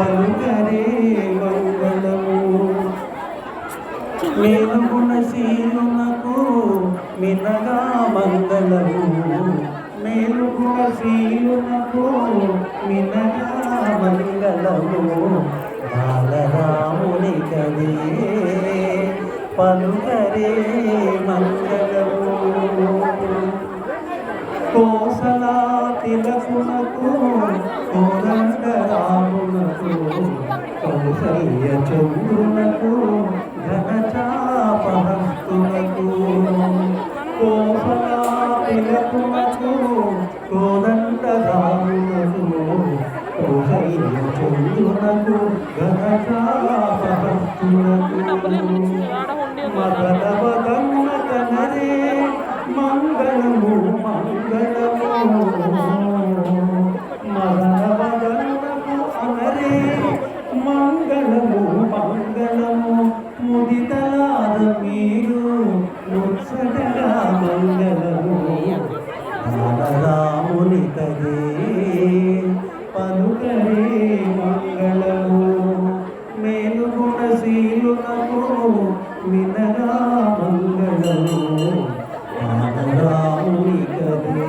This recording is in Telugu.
పలుకరే మంగళము. మేలుగుణ శీలునకు మినగా మంగళము. మేలుగుణ శీలునకు మినగా మంగళము. బాలరాముని కదే పలుకరే మంగళము తిలకునకు కోదండ రామునకు కౌసల్య చంద్రునకు ఘనచాపహస్తునకు కోసలా తిలకునకు కోదండ రామునకు కౌసల్య చంద్రునకు ఘనచాపహస్తునకు ముచ్చటగా మంగళము రాముని కదే పలుకరే మంగళము మేలుగుణశీలునకు మినగా మంగళము రాముని కదే